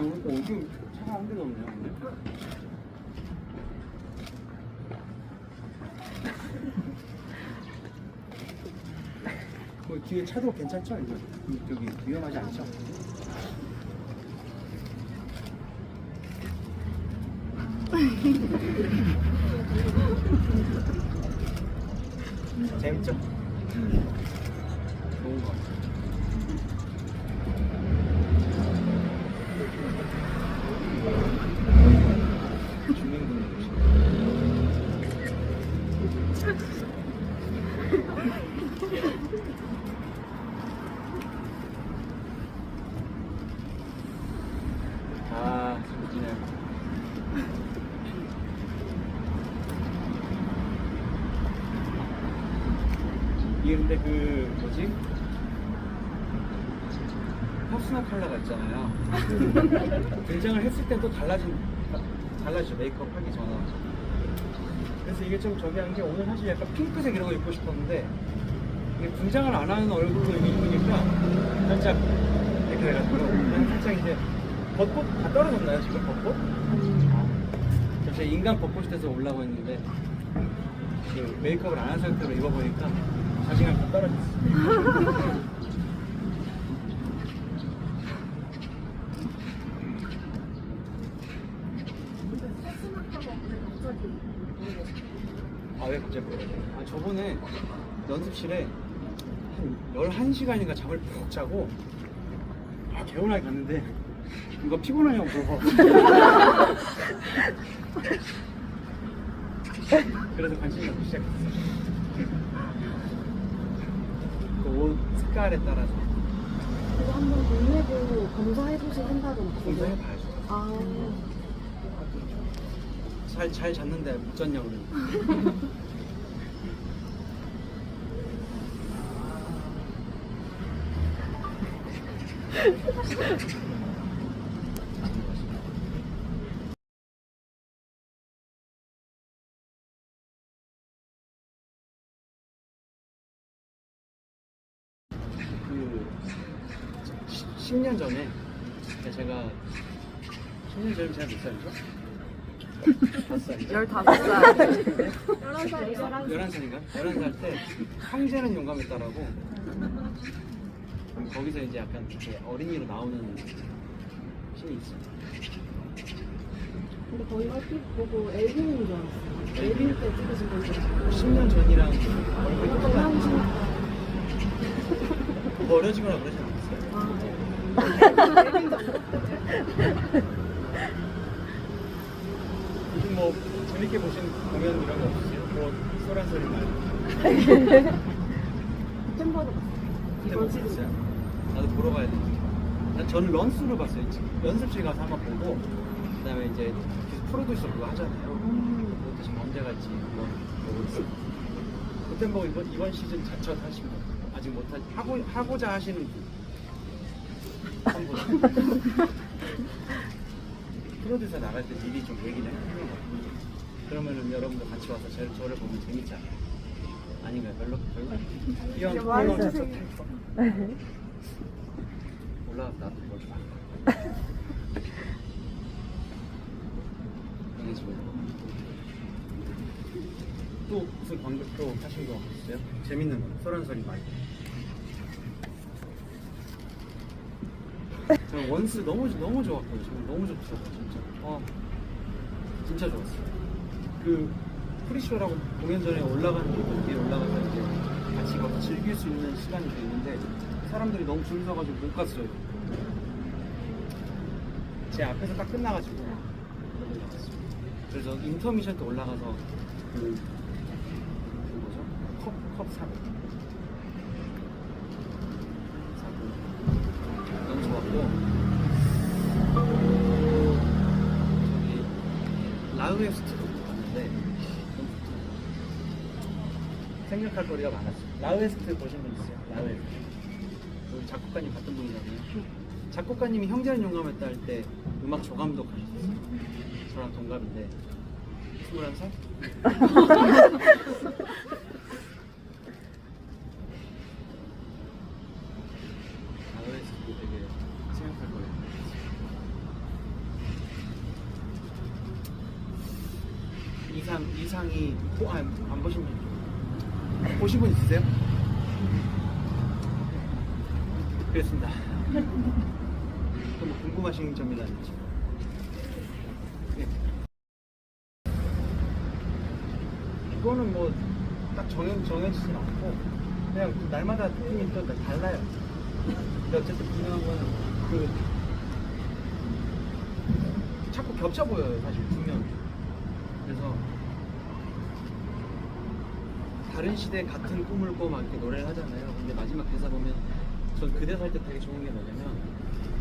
오늘 오줌 차가 한 개도 없네요. 그 뒤에 차도 괜찮죠? 이거 저기 위험하지 않죠? 재밌죠? 좋은 거 같아요. 주민분들 아, 재밌네요. 이게 근데 그 뭐지? 퍼스널 컬러가 있잖아요. 등장을 했을 때또 달라진 달라지죠 메이크업 하기 전에. 그래서 이게 좀 저기 한 게 오늘 사실 약간 핑크색 이런 거 입고 싶었는데 이게 등장을 안 하는 얼굴로 입으니까 살짝 이렇게 돼가지고 그냥 살짝 이제 벚꽃 다 떨어졌나요 지금 벚꽃? 아, 제 인간 벚꽃이 돼서 올라고 했는데 그 메이크업을 안 한 상태로 입어보니까 자신감이 좀 떨어졌어요. 아, 왜 갑자기 그래? 아, 저번에 연습실에 한 11시간인가 잠을 푹 자고 아, 개운하게 갔는데 이거 피곤하냐고 물어봐. 그래서 관심이 갖기 시작했어요. 그 옷 색깔에 따라서 그거 한번 동네부 검사해보실 생각은 없어요? 공부해봐야죠. 아, 잘, 잘 잤는데 못 잤냐고 그러니까. 그 10년 전에 제가 10년 전에 제가 몇 살이죠? 5살이죠? 15살. 11살인가? 11살 때 황제는 용감했다라고 거기서 이제 약간 이렇게 어린이로 나오는 신이 있어요. 근데 거의 얼핏 보고 엘빈인 줄 알았어요. 엘빈 때 찍으신 알았어요. 10년 전이랑 얼굴이 어떤 똑같아. 뭐 어려지거나 그러지 요? 아, 요즘 뭐 재밌게 보신 공연 이런 거 없으세요? 뭐 소란 소리 말고 템버도 봤어요. 이번 시즌. 봤어요? 나도 보러 가야 돼. 난 저는 런스로 봤어요. 지금 연습실 가서 한번 보고 그 다음에 이제 계속 프로듀서 그거 하잖아요. 음. 그것도 지금 언제 갈지 한번 보고 있어요. 그때 뭐 이번 이번 시즌 자처 하신 분 아직 못하 하고 하고자 하시는 분. 프로듀서 나갈 때 미리 좀 얘기를 해주는 거. 그러면은 여러분들 같이 와서 저, 저를 보면 재밌잖아요. 아닌가요? 별로? 별로? 이왕 좀 말해주세요. 프로듀서 탈거. 올라갔다 뭐좀 봐. 또 무슨 관계 또 하신 거 있어요? 재밌는 거 소란 소리 많이. 저 원스 너무 너무 좋았거든요. 저는 너무 좋았어요, 진짜. 어, 진짜 좋았어요. 그 프리쇼라고 공연 전에 올라가는 게 뒤에 올라가서 이제 같이 가서 즐길 수 있는 시간이 있는데 사람들이 너무 줄 서가지고 못 갔어요. 제 앞에서 딱 끝나가지고 못 올라갔어요. 그래서 인터미션 때 올라가서 그, 그 뭐죠? 컵, 컵 사고. 사고. 라우에스트도 봤는데. 생각할 거리가 많았어요. 라우에스트 보신 분 있어요? 라우에스트. 우리 작곡가님 같은 분이잖아요. 작곡가님이 형제는 용감했다 할 때 음악 조감독 하셨어요. 저랑 동갑인데 21살? 이상 이상이 어, 아, 안 보신 분 보신 분 있으세요? 그렇습니다. 또뭐 궁금하신 점이라든지. 네. 이거는 뭐 딱 정해 정해지진 않고 그냥 그 날마다 느낌이 또 달라요. 근데 어쨌든 중요한 거는 그 자꾸 겹쳐 보여요 사실 분명. 그래서 다른 시대 같은 꿈을 꿔 막 이렇게 노래를 하잖아요. 근데 마지막 대사 보면 전 그 대사 할때 되게 좋은 게 뭐냐면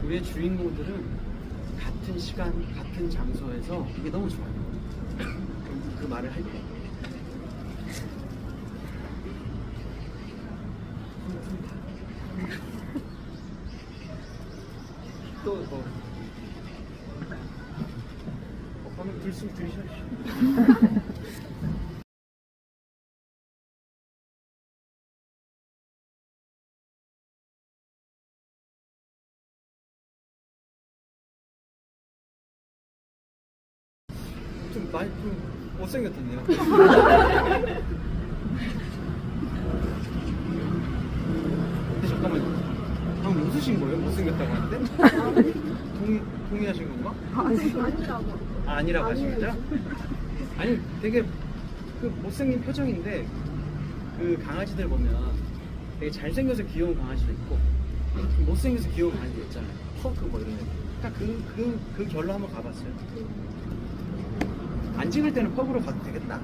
우리의 주인공들은 같은 시간, 같은 장소에서 이게 너무 좋아요. 그, 그 말을 할 때. 또 뭐. 어, 방금 들숨 들이셔야 많이 좀 못생겼던데요. 근데 잠깐만요. 방금 웃으신 거예요? 못생겼다고 하는데? 동의, 동의하신 건가? 아니라고. 아, 아니라고 하신 거죠? 아니, 되게 그 못생긴 표정인데 그 강아지들 보면 되게 잘생겨서 귀여운 강아지도 있고 못생겨서 귀여운 강아지도 있잖아요. 퍼크 뭐 이런 애. 딱 그, 그, 그 결로 한번 가봤어요. 안 찍을 때는 펍으로 가도 되겠다.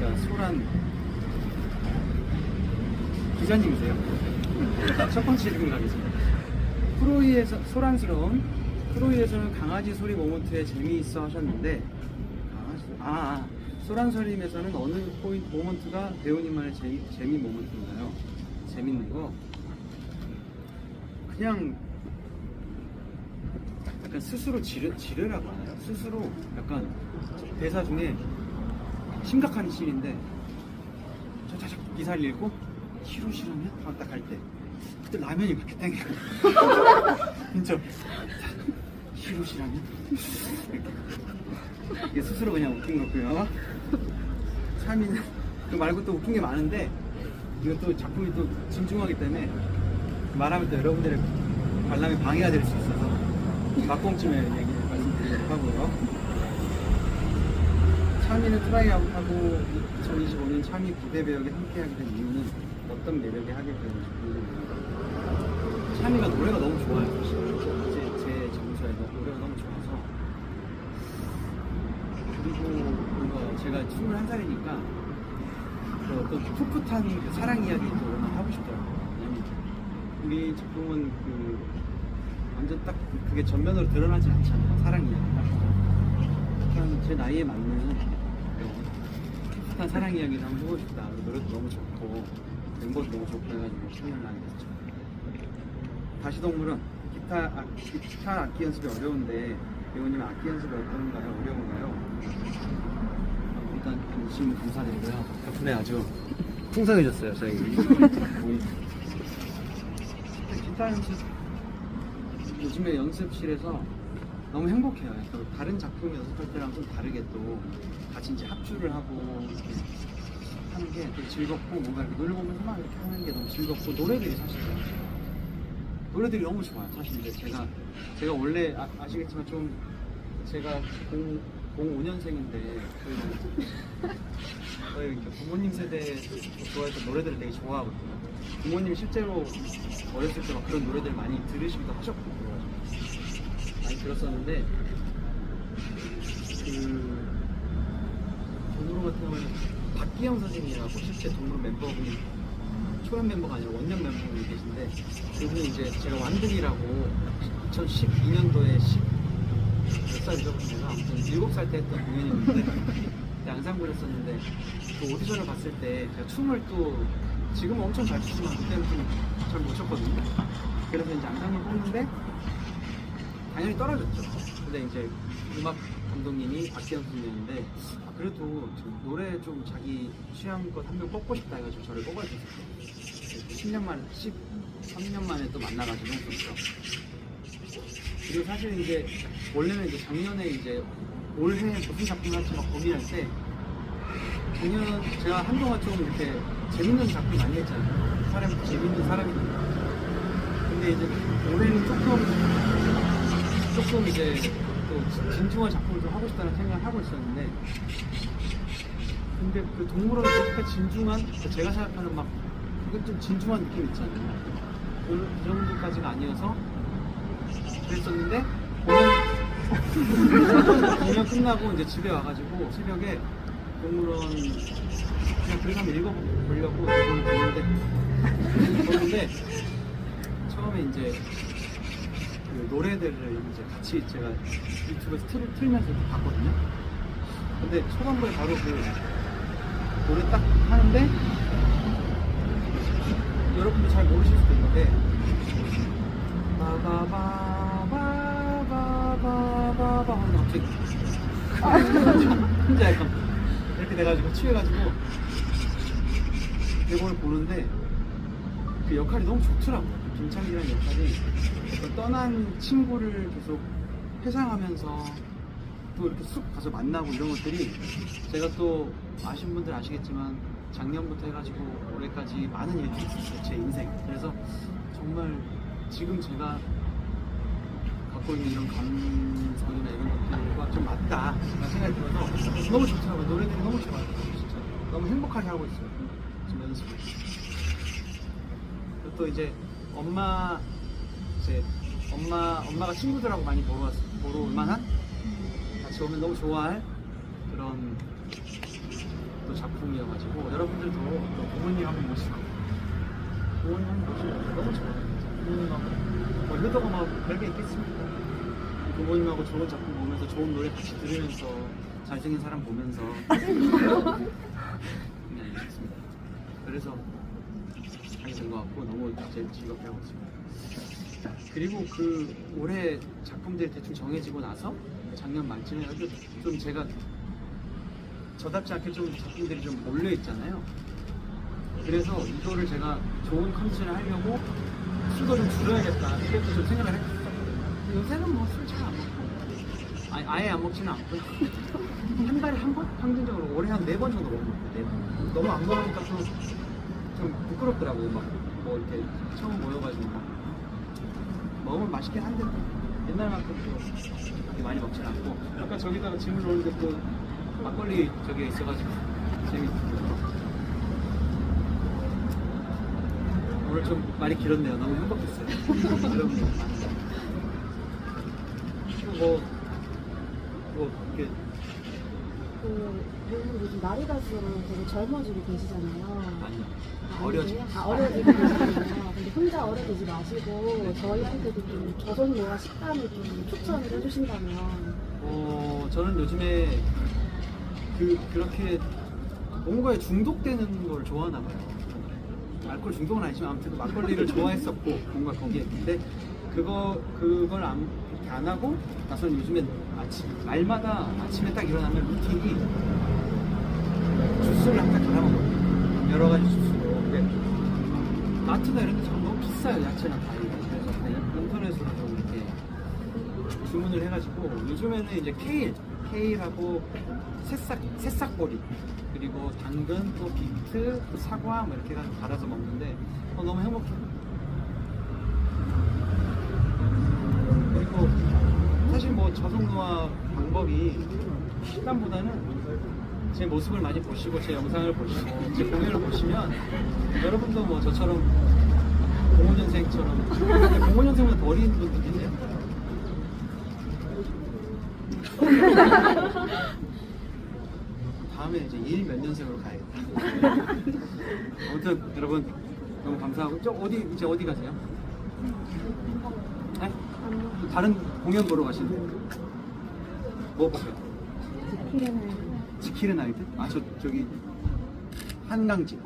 자, 소란 기자님이세요? 첫 번째 질문 가겠습니다. 프로이에서 소란스러운 프로이에서는 강아지 소리 모먼트에 재미있어 하셨는데 강아지 아, 아 소란설림에서는 어느 포인트 모먼트가 배우님만의 재미, 재미 모먼트인가요? 재밌는 거 그냥 약간 스스로 지르, 지르라고 하나요? 스스로 약간 대사 중에 심각한 씬인데 저자작 기사를 읽고 히로시라면? 딱갈 때 그때 라면이 그렇게 땡겨 진짜 히로시라면? 이게 스스로 그냥 웃긴 거고요 3위는 그 말고 또 웃긴 게 많은데 이것도 작품이 또 진중하기 때문에 말하면 또 여러분들의 관람에 방해가 될 수 있어서 막공쯤에 얘기 말씀드리도록 하고요 3위는 트라이아웃하고 2025년 3위 부대 배역에 함께하게 된 이유는 어떤 매력에 하게 되는지 궁금합니다. 3위가 노래가 너무 좋아요. 사실. 제, 제 정서에서 노래가 너무 좋아서 그리고 뭔가 제가 21살이니까 그 어떤 풋풋한 그 사랑 이야기도 너무 하고 싶더라고요. 우리 작품은 그 완전 딱 그게 전면으로 드러나지 않잖아요. 사랑 이야기가. 약간 제 나이에 맞는 풋풋한 사랑 이야기를 한번 해보고 싶다. 노래도 너무 좋고 멤버도 너무 좋고 해가지고 참여를 하게 됐죠. 다시 동물은 기타, 아, 기타 악기 연습이 어려운데 배우님 악기 연습이 어떤가요? 어려운가요? 일단 질문 감사드리고요. 덕분에 아주 풍성해졌어요 저희. 기타 연습 요즘에 연습실에서 너무 행복해요. 약간 다른 작품 연습할 때랑 좀 다르게 또 같이 이제 합주를 하고 이렇게 하는 게 되게 즐겁고 뭔가 이렇게 노래 보면서 막 이렇게 하는 게 너무 즐겁고 노래들이 사실 노래들이 너무 좋아요. 사실 이제 제가 제가 원래 아, 아시겠지만 좀 제가 0, 05년생인데 거의 뭐 거의 이렇게 부모님 세대 좋아해서 노래들을 되게 좋아하거든요. 부모님이 실제로 어렸을 때 막 그런 노래들 많이 들으시기도 하셨고 많이 들었었는데 그 동물원 같은 경우는 박기영 선생님이라고 실제 동물원 멤버분이 초연 멤버가 아니라 원년 멤버분이 계신데 그분이 이제 제가 완득이라고 2012년도에 10 몇 살이죠? 제가 아무튼 7살 때 했던 공연이었는데 그때 양상부였었는데 그 오디션을 봤을 때 제가 춤을 또 지금은 엄청 잘 추지만 그때는 좀잘못 췄거든요 그래서 이제 양상을 뽑는데 당연히 떨어졌죠 근데 이제 음악 감독님이 박기현 선생님인데 아, 그래도 좀 노래 좀 자기 취향껏 한 명 뽑고 싶다 해가지고 저를 뽑아주셨어요. 10년 만에 13년 만에 또 만나가지고 그렇죠. 그리고 사실 이제 원래는 이제 작년에 이제 올해 무슨 작품을 할지 막 고민할 때 작년 제가 한동안 좀 이렇게 재밌는 작품 많이 했잖아요. 사람 재밌는 사람이니까. 근데 이제 올해는 조금 조금 이제 또 진- 진중한 작품을 좀 하고 싶다는 생각을 하고 있었는데 근데 그 동물원이 그렇게 진중한 그 제가 생각하는 막 그건 좀 진중한 느낌 있잖아요. 그, 그 정도까지가 아니어서 그랬었는데 공연 공연 끝나고 이제 집에 와가지고 새벽에 동물원 그냥 글 한번 읽어보려고 이걸 보는데 보는데 처음에 이제 그 노래들을 이제 같이 제가 유튜브에서 틀, 틀면서 이렇게 봤거든요. 근데 초반부에 바로 그 노래 딱 하는데 여러분도 잘 모르실 수도 있는데 바바바 바바바바바 하는데 갑자기 혼자 약간 이렇게 돼가지고 취해가지고 대본을 보는데 그 역할이 너무 좋더라고요. 김창기라는 역할이 그 떠난 친구를 계속 회상하면서 또 이렇게 쑥 가서 만나고 이런 것들이 제가 또 아신 분들 아시겠지만 작년부터 해가지고 올해까지 많은 일들이 있었어요. 제 인생. 그래서 정말 지금 제가 갖고 있는 이런 감성이나 이런 것들과 좀 맞다 라는 생각이 들어서 너무 좋더라고요. 노래들이 너무 좋아요. 너무 행복하게 하고 있어요. 지금 연습을. 그리고 또 이제 엄마 이제 엄마 엄마가 친구들하고 많이 보러 왔, 보러 올 만한 같이 오면 너무 좋아할 그런 또 작품이어가지고 여러분들도 또 부모님 한번 모시고 부모님 한번 모시고 너무 좋아요. 진짜. 부모님하고 뭐 효도가 막 별게 있겠습니까? 부모님하고 좋은 작품 보면서 좋은 노래 같이 들으면서 잘생긴 사람 보면서 네, 알겠습니다. 그래서 하게 된것 같고 너무 제일 즐겁게 하고 있습니다. 그리고 그 올해 작품들이 대충 정해지고 나서 작년 말쯤에 아주 좀 제가 저답지 않게 좀 작품들이 좀 몰려 있잖아요. 그래서 이거를 제가 좋은 컨디션을 하려고 술도 좀 줄여야겠다. 그것도 좀 생각을 했어요. 요새는 뭐 술 잘 안 먹고 아예, 아예 안 먹지는 않고요. 한 달에 한 번? 평균적으로 올해 한 네 번 정도 먹는 것 같아요. 네 번. 너무 안 먹으니까 또좀 부끄럽더라고요. 막뭐 이렇게 처음 모여가지고 막 먹으면 맛있긴 한데 또 옛날만큼 또 많이 먹진 않고 아까 저기다가 짐을 놓는데 또 막걸리 저기에 있어가지고 재밌더라고요. 오늘 좀 말이 길었네요. 너무 행복했어요. 여러분들 뭐, 뭐 이렇게 그 배우님 요즘 날이 갈수록 되게 젊어지고 계시잖아요. 아니요 아, 어려지고 아니세요? 아, 어려지고 계시잖아요. 근데 혼자 어려지지 마시고 저희한테도 좀 저속노화 식단을 좀 추천을 해주신다면 어, 저는 요즘에 그 그렇게 뭔가에 중독되는 걸 좋아하나 봐요. 알코올 중독은 아니지만 아무튼 막걸리를 좋아했었고 뭔가 거기에 근데 그거 그걸 안 그렇게 안 하고 나서는 요즘에 아침 날마다 아침에 딱 일어나면 루틴이 주스를 항상 갈아 먹거든요. 여러 가지 주스로. 근데 마트나 이런 데참 너무 비싸요 야채나 과일이. 그래서 인터넷으로 좀 이렇게 주문을 해가지고 요즘에는 이제 케일, 케일하고 새싹, 새싹보리 그리고 당근, 또 비트, 또 사과 뭐 이렇게 해가지고 갈아서 먹는데 어, 너무 행복해. 그리고 사실 뭐 저속노화 방법이 식단보다는 제 모습을 많이 보시고 제 영상을 보시고 제 공연을 보시면 여러분도 뭐 저처럼 05년생처럼 05년생보다 더 어린 분들 계세요? 다음에 이제 1몇 년생으로 가야겠다. 아무튼 여러분 너무 감사하고 저 어디 이제 어디 가세요? 네? 다른 공연 보러 가시는 뭐 보세요? 지키는 아이들? 아저 저기 한강집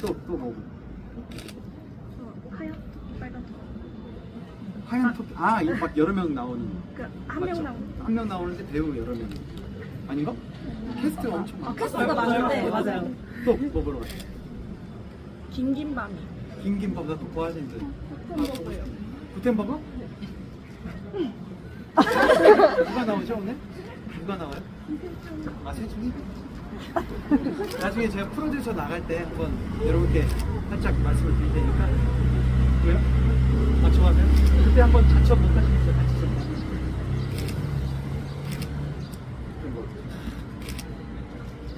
또또 뭐? 하 하얀 토끼. 아, 이막 여러 명 나오는. 한명 나오는. 한명 나오는데 배우 여러 명. 아닌가? 캐스트가 엄청 많아. 캐스트가 많은데, 맞아요. 또뭐 보러 갔어? 긴긴밤이. 김김밥 나또 좋아하시는데. 구텐버거? 누가 나오죠 오늘? 누가 나와요? 아 세준이? 나중에 제가 프로듀서 나갈 때 한번 여러분께 살짝 말씀을 드릴 테니까 왜요? 아 좋아하세요? 그때 한번 그럼 뭐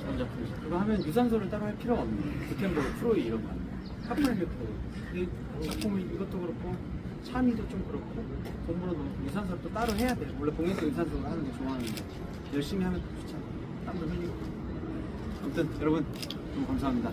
전자품 그거 하면 유산소를 따로 할 필요가 없네 구텐버거 프로이 이런 거. 카프레 근데 작품은 이것도 그렇고 참이도 좀 그렇고 공부는 너무 유산소를 또 따로 해야 돼 원래 공연도 유산소를 하는 거 좋아하는데. 열심히 하면 좋잖아 땀도 흘리고. 아무튼 여러분 너무 감사합니다